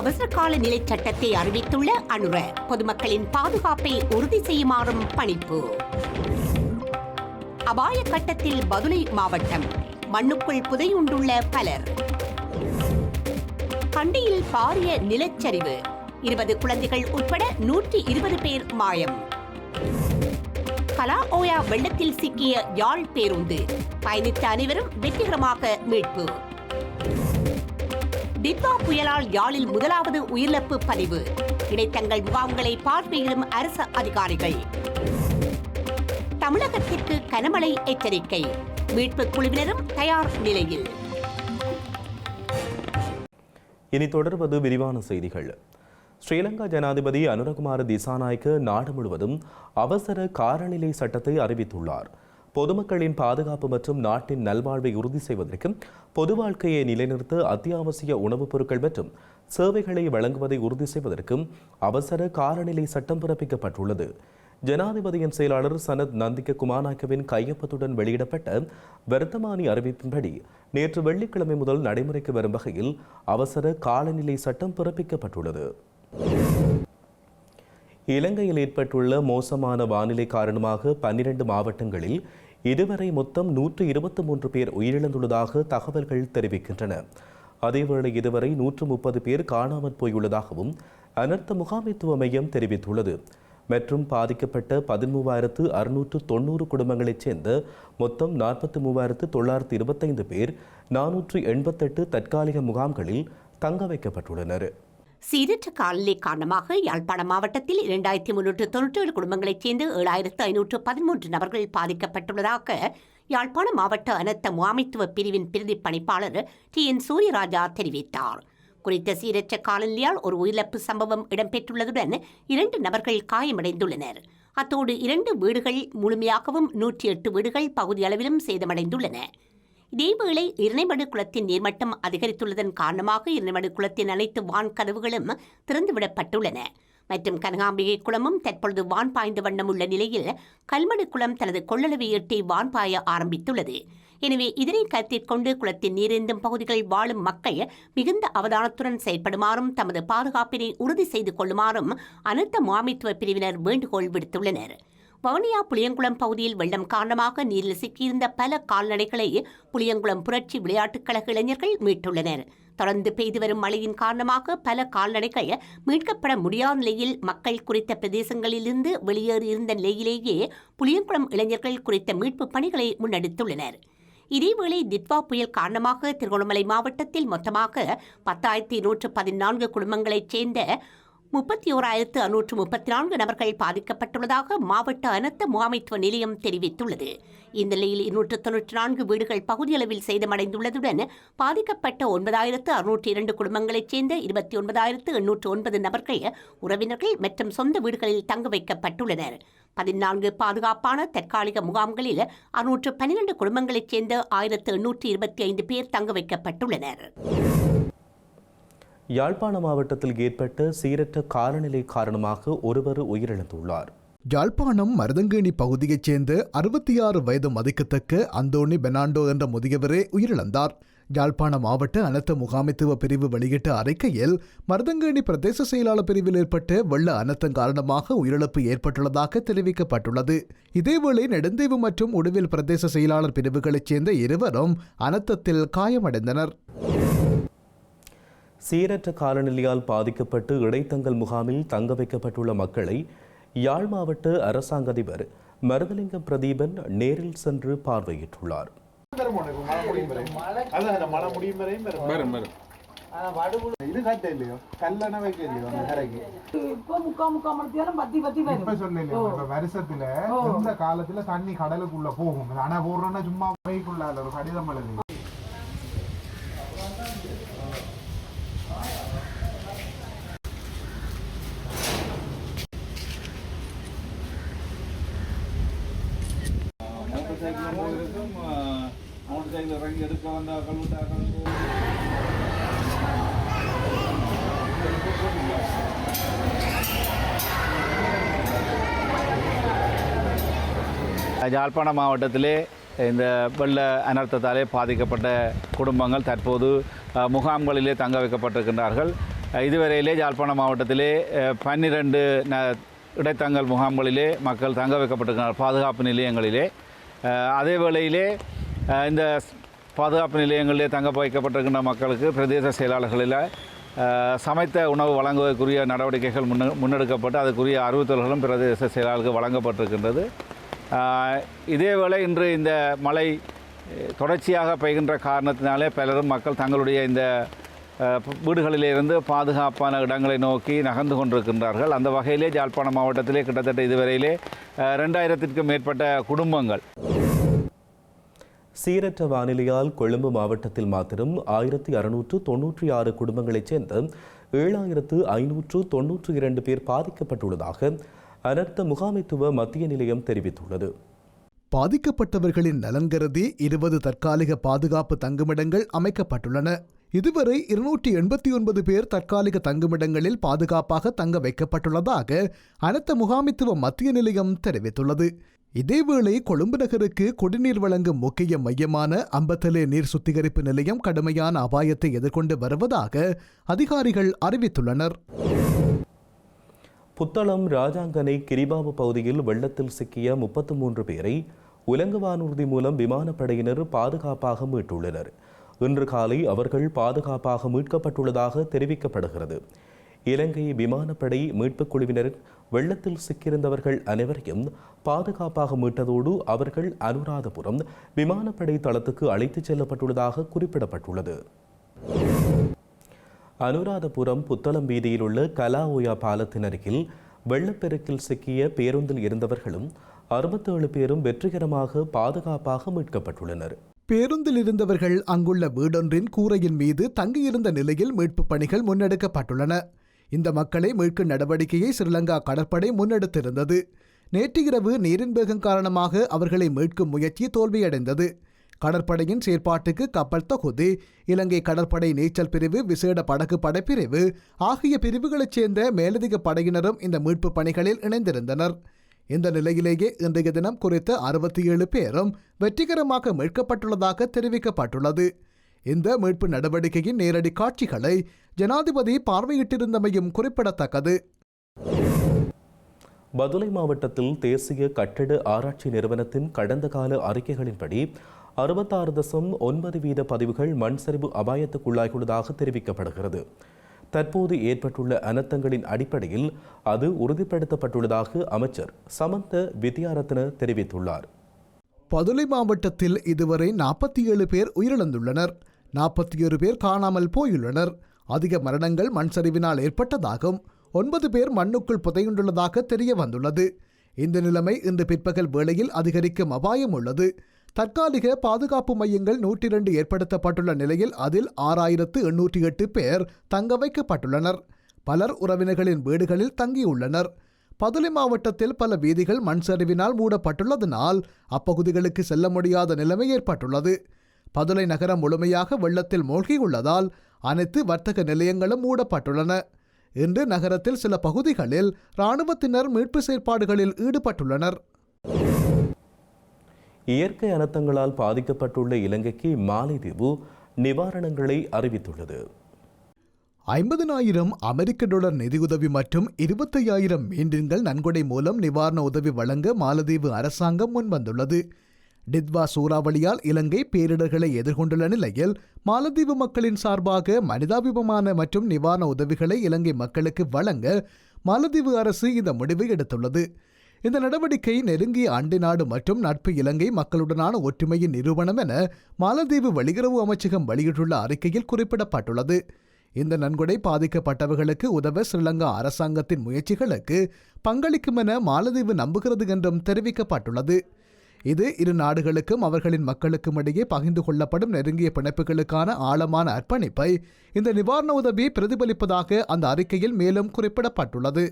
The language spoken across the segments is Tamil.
அவசர கால நிலை சட்டத்தை அறிவித்துள்ள அனுர பொதுமக்களின் பாதுகாப்பை உறுதி செய்யுமாறும் பணிப்பு. அபாய கட்டத்தில் பதுளை மாவட்டம் மண்ணுக்குள் புதையுண்டுள்ள பலர். கண்டியில் பாரிய நிலச்சரிவு இருபது குழந்தைகள் உட்பட நூற்றி இருபது பேர் மாயம். கலா ஓயா வெள்ளத்தில் சிக்கிய யாழ் பேருந்து பயணித்த அனைவரும் வெற்றிகரமாக மீட்பு. டிட்வா புயலால் யாழில் முதலாவது உயிரிழப்பு பதிவு. இடைத்தங்கள் முகாம்களை பார்வையிடும் அரசு அதிகாரிகள். தமிழகத்திற்கு கனமழை எச்சரிக்கை. மீட்பு குழுவினரும் தயார் நிலையில். இனி தொடர்வது விரிவான செய்திகள். ஸ்ரீலங்கா ஜனாதிபதி அனுரகுமார திசாநாயக்க நாடு முழுவதும் அவசர காலநிலை சட்டத்தை அறிவித்துள்ளார். பொதுமக்களின் பாதுகாப்பு மற்றும் நாட்டின் நல்வாழ்வை உறுதி செய்வதற்கும் பொது வாழ்க்கையை நிலைநிறுத்த அத்தியாவசிய உணவுப் பொருட்கள் மற்றும் சேவைகளை வழங்குவதை உறுதி செய்வதற்கும் அவசர காலநிலை சட்டம் பிறப்பிக்கப்பட்டுள்ளது. ஜனாதிபதியின் செயலாளர் சனத் நந்திக குமாநாயக்கவின் கையொப்பத்துடன் வெளியிடப்பட்ட வர்த்தமானி அறிவிப்பின்படி நேற்று வெள்ளிக்கிழமை முதல் நடைமுறைக்கு வரும் வகையில் அவசர காலநிலை சட்டம் பிறப்பிக்கப்பட்டுள்ளது. இலங்கையில் ஏற்பட்டுள்ள மோசமான வானிலை காரணமாக பன்னிரண்டு மாவட்டங்களில் இதுவரை மொத்தம் நூற்று இருபத்தி மூன்று பேர் உயிரிழந்துள்ளதாக தகவல்கள் தெரிவிக்கின்றன. அதேவேளை இதுவரை நூற்று முப்பது பேர் காணாமற் போயுள்ளதாகவும் அனர்த்த முகாமைத்துவ மையம் தெரிவித்துள்ளது. மற்றும் பாதிக்கப்பட்ட பதிமூவாயிரத்து அறுநூற்று தொண்ணூறு குடும்பங்களைச் சேர்ந்த மொத்தம் நாற்பத்தி மூவாயிரத்து தொள்ளாயிரத்து இருபத்தைந்து பேர் நானூற்று எண்பத்தெட்டு தற்காலிக முகாம்களில் தங்க வைக்கப்பட்டுள்ளனர். சீரற்ற காலநிலை காரணமாக யாழ்ப்பாண மாவட்டத்தில் இரண்டாயிரத்தி முன்னூற்று தொன்னூற்றி ஏழு குடும்பங்களைச் சேர்ந்து ஏழாயிரத்து ஐநூற்று பதிமூன்று நபர்கள் பாதிக்கப்பட்டுள்ளதாக யாழ்ப்பாண மாவட்ட அனர்த்த முகாமைத்துவ பிரிவின் பிரதி பணிப்பாளர் டி என் சூரியராஜா தெரிவித்தார். குறித்த சீரற்ற காலநிலையால் ஒரு உயிரிழப்பு சம்பவம் இடம்பெற்றுள்ளதுடன் இரண்டு நபர்கள் காயமடைந்துள்ளனர். அத்தோடு இரண்டு வீடுகள் முழுமையாகவும் நூற்றி எட்டு வீடுகள் பகுதியளவிலும் சேதமடைந்துள்ளன. இதேவேளை இரணைமடு குளத்தின் நீர்மட்டம் அதிகரித்துள்ளதன் காரணமாக இரணைமடு குளத்தின் அனைத்து வான் கதவுகளும் திறந்துவிடப்பட்டுள்ளன. மற்றும் கனகாம்பிகை குளமும் தற்பொழுது வான் பாய்ந்த வண்ணம் உள்ள நிலையில் கல்மடு குளம் தனது கொள்ளளவை எட்டி வான் பாய ஆரம்பித்துள்ளது. எனவே இதனை கருத்தில் கொண்டு குளத்தின் நீரிந்தும் பகுதிகளில் வாழும் மக்கள் மிகுந்த அவதானத்துடன் செயல்படுமாறும் தமது பாதுகாப்பினை உறுதி செய்து கொள்ளுமாறும் அனைத்த முகாமைத்துவ பிரிவினர் வேண்டுகோள் விடுத்துள்ளனர். வவுனியா புளியங்குளம் பகுதியில் வெள்ளம் காரணமாக நீரில் சிக்கியிருந்த பல கால்நடைகளை புளியங்குளம் புரட்சி விளையாட்டுக் கழக இளைஞர்கள் மீட்டுள்ளனர். தொடர்ந்து பெய்து வரும் மழையின் காரணமாக பல கால்நடைகள் மீட்கப்பட முடியாத நிலையில் மக்கள் குறித்த பிரதேசங்களிலிருந்து வெளியேறியிருந்த நிலையிலேயே புளியங்குளம் இளைஞர்கள் குறித்த மீட்பு பணிகளை முன்னெடுத்துள்ளனர். இதேவேளை திட்வா புயல் காரணமாக திருகோணமலை மாவட்டத்தில் மொத்தமாக பத்தாயிரத்தி நூற்று பதினான்கு குடும்பங்களைச் சேர்ந்த முப்பத்தி ஓராயிரத்து அறுநூற்று முப்பத்தி நான்கு நபர்கள் பாதிக்கப்பட்டுள்ளதாக மாவட்ட அனர்த்த முகாமைத்துவ நிலையம் தெரிவித்துள்ளது. இந்நிலையில் இருநூற்று தொன்னூற்றி நான்கு வீடுகள் பகுதியளவில் சேதமடைந்துள்ளதுடன் பாதிக்கப்பட்ட ஒன்பதாயிரத்து அறுநூற்றி இரண்டு குடும்பங்களைச் சேர்ந்த இருபத்தி ஒன்பதாயிரத்து எண்ணூற்று ஒன்பது நபர்கள் உறவினர்கள் மற்றும் சொந்த வீடுகளில் தங்க வைக்கப்பட்டுள்ளனர். பதினான்கு பாதுகாப்பான தற்காலிக முகாம்களில் அறுநூற்று பன்னிரண்டு குடும்பங்களைச் சேர்ந்த ஆயிரத்து எண்ணூற்று இருபத்தி ஐந்து பேர் தங்க வைக்கப்பட்டுள்ளனர். யாழ்ப்பாண மாவட்டத்தில் ஏற்பட்ட சீரற்ற காலநிலை காரணமாக ஒருவர் உயிரிழந்துள்ளார். யாழ்ப்பாணம் மருதங்கேணி பகுதியைச் சேர்ந்த அறுபத்தி ஆறு வயது மதிக்கத்தக்க அந்தோணி பெனாண்டோ என்ற முதியவரே உயிரிழந்தார். யாழ்ப்பாண மாவட்ட அனர்த்த முகாமைத்துவ பிரிவு வெளியிட்ட அறிக்கையில் மருதங்கேணி பிரதேச செயலாளர் பிரிவில் ஏற்பட்ட வெள்ள அனர்த்தம் காரணமாக உயிரிழப்பு ஏற்பட்டுள்ளதாக தெரிவிக்கப்பட்டுள்ளது. இதேவேளை நெடுந்தீவு மற்றும் உடுவில் பிரதேச செயலாளர் பிரிவுகளைச் சேர்ந்த இருவரும் அனர்த்தத்தில் காயமடைந்தனர். சீரற்ற காலநிலையால் பாதிக்கப்பட்டு இடைத்தங்கல் முகாமில் தங்க வைக்கப்பட்டுள்ள மக்களை யாழ் மாவட்ட அரசாங்க அதிபர் மருதலிங்கம் பிரதீபன் நேரில் சென்று பார்வையிட்டுள்ளார். வருஷத்துல இந்த காலத்துல தண்ணி கடலுக்குள்ள போகும். ஆனா போடுறோம்னா சும்மா ஒரு கடிதம் எழுதி. இறங்கி யாழ்ப்பாண மாவட்டத்திலே இந்த வெள்ள அனர்த்தத்தாலே பாதிக்கப்பட்ட குடும்பங்கள் தற்போது முகாம்களிலே தங்க வைக்கப்பட்டிருக்கின்றார்கள். இதுவரையிலே யாழ்ப்பாண மாவட்டத்திலே பன்னிரெண்டு பன்னிரண்டு ந இடைத்தங்கல் முகாம்களிலே மக்கள் தங்க வைக்கப்பட்டிருக்கிறார் பாதுகாப்பு நிலையங்களிலே. அதே வேளையிலே இந்த பாதுகாப்பு நிலையங்களிலே தங்க வைக்கப்பட்டிருக்கின்ற மக்களுக்கு பிரதேச செயலாளர்களில் சமைத்த உணவு வழங்குவதற்குரிய நடவடிக்கைகள் முன்ன முன்னெடுக்கப்பட்டு அதுக்குரிய அறிவுறுத்தல்களும் பிரதேச செயலாளருக்கு வழங்கப்பட்டிருக்கின்றது. இதேவேளை இன்று இந்த மழை தொடர்ச்சியாக பெய்கின்ற காரணத்தினாலே பலரும் மக்கள் தங்களுடைய இந்த வீடுகளிலிருந்து பாதுகாப்பான இடங்களை நோக்கி நகர்ந்து கொண்டிருக்கின்றார்கள். அந்த வகையிலே ஜாழ்ப்பாணம் மாவட்டத்திலே கிட்டத்தட்ட இதுவரையிலே ரெண்டாயிரத்திற்கும் மேற்பட்ட குடும்பங்கள் சீரற்ற வானிலையால் கொழும்பு மாவட்டத்தில் மாத்திரம் ஆயிரத்தி அறுநூற்று தொன்னூற்றி ஆறு குடும்பங்களைச் சேர்ந்த ஏழாயிரத்து ஐநூற்று தொன்னூற்று இரண்டு பேர் பாதிக்கப்பட்டுள்ளதாக அனர்த்த முகாமைத்துவ மத்திய நிலையம் தெரிவித்துள்ளது. பாதிக்கப்பட்டவர்களின் நலன் கருதி இருபது தற்காலிக பாதுகாப்பு தங்குமிடங்கள் அமைக்கப்பட்டுள்ளன. இதுவரை இருநூற்றி எண்பத்தி ஒன்பது பேர் தற்காலிக தங்குமிடங்களில் பாதுகாப்பாக தங்க வைக்கப்பட்டுள்ளதாக அனர்த்த முகாமித்துவ மத்திய நிலையம் தெரிவித்துள்ளது. இதேவேளை கொழும்பு நகருக்கு குடிநீர் வழங்கும் முக்கிய மையமான அம்பத்தலே நீர் சுத்திகரிப்பு நிலையம் கடுமையான அபாயத்தை எதிர்கொண்டு வருவதாக அதிகாரிகள் அறிவித்துள்ளனர். புத்தளம் ராஜாங்கனை கிரிபாபு பகுதியில் வெள்ளத்தில் சிக்கிய முப்பத்து மூன்று பேரை உலங்கு வானூர்தி மூலம் விமானப்படையினர் பாதுகாப்பாக மீட்டுள்ளனர். இன்று காலை அவர்கள் பாதுகாப்பாக மீட்கப்பட்டுள்ளதாக தெரிவிக்கப்படுகிறது. இலங்கை விமானப்படை மீட்புக் குழுவினர் வெள்ளத்தில் சிக்கியிருந்தவர்கள் அனைவரையும் பாதுகாப்பாக மீட்டதோடு அவர்கள் அனுராதபுரம் விமானப்படை தளத்துக்கு அழைத்துச் செல்லப்பட்டுள்ளதாக குறிப்பிடப்பட்டுள்ளது. அனுராதபுரம் புத்தளம் வீதியில் உள்ள கலாஓயா பாலத்தின் அருகில் வெள்ளப்பெருக்கில் சிக்கிய பேருந்தில் இருந்தவர்களும் அறுபத்தேழு பேரும் வெற்றிகரமாக பாதுகாப்பாக மீட்கப்பட்டுள்ளனர். பேருந்தில் இருந்தவர்கள் அங்குள்ள வீடொன்றின் கூரையின் மீது தங்கியிருந்த நிலையில் மீட்புப் பணிகள் முன்னெடுக்கப்பட்டுள்ளன. இந்த மக்களை மீட்கும் நடவடிக்கையை ஸ்ரீலங்கா கடற்படை முன்னெடுத்திருந்தது. நேற்று இரவு நீரின் வேகம் காரணமாக அவர்களை மீட்கும் முயற்சி தோல்வியடைந்தது. கடற்படையின் செயற்பாட்டுக்கு கப்பல் தொகுதி இலங்கை கடற்படை நீச்சல் பிரிவு விசேட படகு படைப்பிரிவு ஆகிய பிரிவுகளைச் சேர்ந்த மேலதிக படையினரும் இந்த மீட்புப் பணிகளில் இணைந்திருந்தனர். இந்த நிலையிலேயே இன்றைய தினம் குறித்த அறுபத்தி ஏழு பேரும் வெற்றிகரமாக மீட்கப்பட்டுள்ளதாக தெரிவிக்கப்பட்டுள்ளது. இந்த மீட்பு நடவடிக்கையின் நேரடி காட்சிகளை ஜனாதிபதி பார்வையிட்டிருந்தமையும் குறிப்பிடத்தக்கது. பதுளை மாவட்டத்தில் தேசிய கட்டட ஆராய்ச்சி நிறுவனத்தின் கடந்த கால அறிக்கைகளின்படி அறுபத்தாறு தசம் ஒன்பது வீத பதிவுகள் மண் சரிவு அபாயத்துக்குள்ளாகியுள்ளதாக தெரிவிக்கப்படுகிறது. தற்போது ஏற்பட்டுள்ள அனர்த்தங்களின் அடிப்படையில் அது உறுதிப்படுத்தப்பட்டுள்ளதாக அமைச்சர் சமந்த வித்யாரத்ன தெரிவித்துள்ளார். பதுளை மாவட்டத்தில் இதுவரை நாற்பத்தி ஏழு பேர் உயிரிழந்துள்ளனர். நாற்பத்தி ஏழு பேர் காணாமல் போயுள்ளனர். அதிக மரணங்கள் மண் சரிவினால் ஏற்பட்டதாகும் ஒன்பது பேர் மண்ணுக்குள் புதையுண்டுள்ளதாக தெரிய வந்துள்ளது. இந்த நிலைமை இன்று பிற்பகல் வேளையில் அதிகரிக்கும் அபாயம் உள்ளது. தற்காலிக பாதுகாப்பு மையங்கள் நூற்றி இரண்டு ஏற்படுத்தப்பட்டுள்ள நிலையில் அதில் ஆறாயிரத்து எண்ணூற்றி எட்டு பேர் தங்க வைக்கப்பட்டுள்ளனர். பலர் உறவினர்களின் வீடுகளில் தங்கியுள்ளனர். பதுளை மாவட்டத்தில் பல வீதிகள் மண் சரிவினால் மூடப்பட்டுள்ளதனால் அப்பகுதிகளுக்கு செல்ல முடியாத நிலைமை ஏற்பட்டுள்ளது. பதுளை நகரம் முழுமையாக வெள்ளத்தில் மூழ்கியுள்ளதால் அனைத்து வர்த்தக நிலையங்களும் மூடப்பட்டுள்ளன. இன்று நகரத்தில் சில பகுதிகளில் இராணுவத்தினர் மீட்பு செயற்பாடுகளில் ஈடுபட்டுள்ளனர். இயற்கை அனர்த்தங்களால் பாதிக்கப்பட்டுள்ள இலங்கைக்கு மாலைதீவு நிவாரணங்களை அறிவித்துள்ளது. ஐம்பதனாயிரம் அமெரிக்க டாலர் நிதியுதவி மற்றும் இருபத்தையாயிரம் மீன்கள் நன்கொடை மூலம் நிவாரண உதவி வழங்க மாலத்தீவு அரசாங்கம் முன்வந்துள்ளது. டித்வா சூறாவளியால் இலங்கை பேரிடர்களை எதிர்கொண்டுள்ள நிலையில் மாலத்தீவு மக்களின் சார்பாக மனிதாபிபமான மற்றும் நிவாரண உதவிகளை இலங்கை மக்களுக்கு வழங்க மாலத்தீவு அரசு இந்த முடிவை எடுத்துள்ளது. இந்த நடவடிக்கை நெருங்கிய அண்டை நாடு மற்றும் நட்பு இலங்கை மக்களுடனான ஒற்றுமையின் நிரூபணம் என மாலத்தீவு வெளியுறவு அமைச்சகம் வெளியிட்டுள்ள அறிக்கையில் குறிப்பிடப்பட்டுள்ளது. இந்த நன்கொடை பாதிக்கப்பட்டவர்களுக்கு உதவ ஸ்ரீலங்கா அரசாங்கத்தின் முயற்சிகளுக்கு பங்களிக்கும் என மாலத்தீவு நம்புகிறது என்றும் தெரிவிக்கப்பட்டுள்ளது. இது இரு நாடுகளுக்கும் அவர்களின் மக்களுக்கும் இடையே பகிர்ந்து கொள்ளப்படும் நெருங்கிய பிணைப்புகளுக்கான ஆழமான அர்ப்பணிப்பை இந்த நிவாரண உதவி பிரதிபலிப்பதாக அந்த அறிக்கையில் மேலும் குறிப்பிடப்பட்டுள்ளது.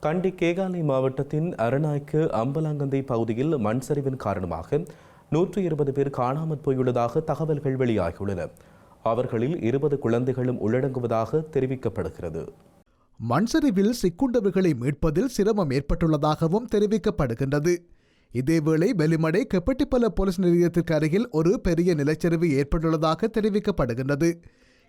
கண்டி கேகாலை மாவட்டத்தின் அரநாய்க்கு அம்பலாங்கந்தை பகுதியில் மண் சரிவின் காரணமாக நூற்றி இருபது பேர் காணாமற் போயுள்ளதாக தகவல்கள் வெளியாகியுள்ளன. அவர்களில் இருபது குழந்தைகளும் உள்ளடங்குவதாக தெரிவிக்கப்படுகிறது. மண்சரிவில் சிக்குண்டவர்களை மீட்பதில் சிரமம் ஏற்பட்டுள்ளதாகவும் தெரிவிக்கப்படுகின்றது. இதேவேளை வெலிமடை கெப்பட்டிப்பல போலீஸ் நிலையத்திற்கு அருகில் ஒரு பெரிய நிலச்சரிவு ஏற்பட்டுள்ளதாக தெரிவிக்கப்படுகின்றது.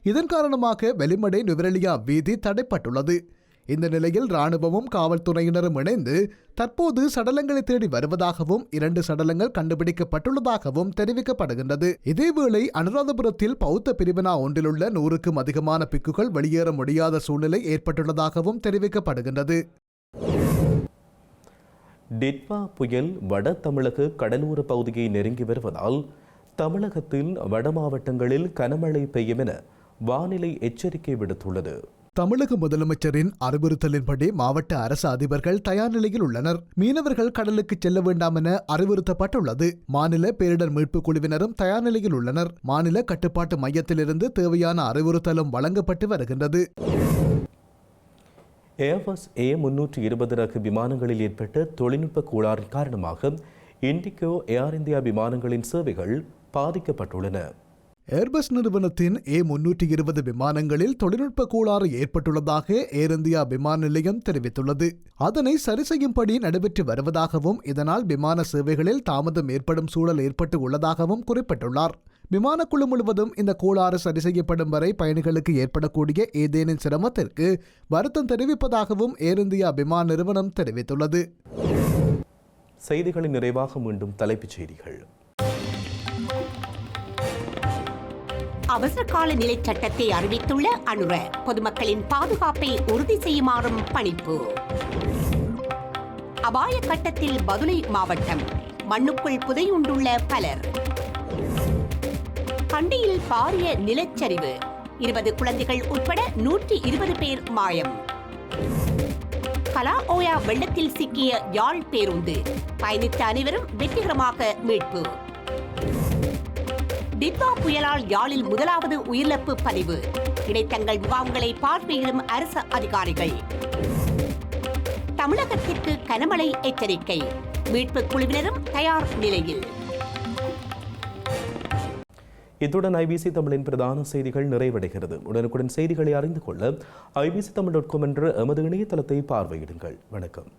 இதன் காரணமாக வெலிமடை நுவரெலியா வீதி தடைப்பட்டுள்ளது. இந்த நிலையில் ராணுவமும் காவல்துறையினரும் இணைந்து தற்போது சடலங்களை தேடி வருவதாகவும் இரண்டு சடலங்கள் கண்டுபிடிக்கப்பட்டுள்ளதாகவும் தெரிவிக்கப்படுகின்றது. இதேவேளை அனுராதபுரத்தில் பௌத்த பிரிவினா ஒன்றிலுள்ள நூறுக்கும் அதிகமான பிக்குகள் வெளியேற முடியாத சூழ்நிலை ஏற்பட்டுள்ளதாகவும் தெரிவிக்கப்படுகின்றது. டிட்வா புயல் வட தமிழக கடலோர பகுதியை நெருங்கி வருவதால் தமிழகத்தில் வட மாவட்டங்களில் கனமழை பெய்யும் என வானிலை எச்சரிக்கை விடுத்துள்ளது. தமிழக முதலமைச்சரின் அறிவுறுத்தலின்படி மாவட்ட அரசு அதிபர்கள் தயார் நிலையில் உள்ளனர். மீனவர்கள் கடலுக்கு செல்ல வேண்டாம் என அறிவுறுத்தப்பட்டுள்ளது. மாநில பேரிடர் மீட்புக் குழுவினரும் தயார் நிலையில் உள்ளனர். மாநில கட்டுப்பாட்டு மையத்திலிருந்து தேவையான அறிவுறுத்தலும் வழங்கப்பட்டு வருகின்றது. ஏர்பஸ் ஏ முன்னூற்றி இருபது ரக விமானங்களில் ஏற்பட்ட தொழில்நுட்ப கோளாறின் காரணமாக இண்டிகோ ஏர் இந்தியா விமானங்களின் சேவைகள் பாதிக்கப்பட்டுள்ளன. ஏர்பஸ் நிறுவனத்தின் ஏ முன்னூற்றி இருபது விமானங்களில் தொழில்நுட்ப கோளாறு ஏற்பட்டுள்ளதாக ஏர் இந்தியா விமான நிலையம் தெரிவித்துள்ளது. அதனை சரி செய்யும்படி நடைபெற்று வருவதாகவும் இதனால் விமான சேவைகளில் தாமதம் ஏற்படும் சூழல் ஏற்பட்டு உள்ளதாகவும் குறிப்பிட்டுள்ளார். விமானக்குழு முழுவதும் இந்த கோளாறு சரி செய்யப்படும் வரை பயணிகளுக்கு ஏற்படக்கூடிய ஏதேனும் சிரமத்திற்கு வருத்தம் தெரிவிப்பதாகவும் ஏர் இந்தியா விமான நிறுவனம் தெரிவித்துள்ளது. செய்திகளின் நிறைவாக மீண்டும் தலைப்புச் செய்திகள். அவசர கால நிலை சட்டத்தை அறிவித்துள்ள அனுர பொதுமக்களின் பாதுகாப்பை உறுதி செய்யுமாறும் பணிப்பு. அபாய கட்டத்தில் பதுளை மாவட்டம் மண்ணுக்குள் புதையுண்டுள்ள பலர். கண்டியில் பாரிய நிலச்சரிவு. இருபது குழந்தைகள் உட்பட நூற்றி இருபது பேர் மாயம். கலா ஓயா வெள்ளத்தில் சிக்கிய யாழ் பேருந்து. பயணித்த அனைவரும் வெற்றிகரமாக மீட்பு. டிட்வா புயலால் யாழில் முதலாவது உயிரிழப்பு பதிவு. இடைத்தங்கள் முகாம்களை பார்வையிடும் அரசு அதிகாரிகள். தமிழகத்திற்கு கனமழை எச்சரிக்கை. மீட்பு குழுவினரும் தயார் நிலையில். இத்துடன் ஐபிசி தமிழின் பிரதான செய்திகள் நிறைவடைகிறது. உடனுக்குடன் செய்திகளை அறிந்து கொள்ள ஐபிசி தமிழ் டாட் காம் என்ற எமது இணையதளத்தை பார்வையிடுங்கள். வணக்கம்.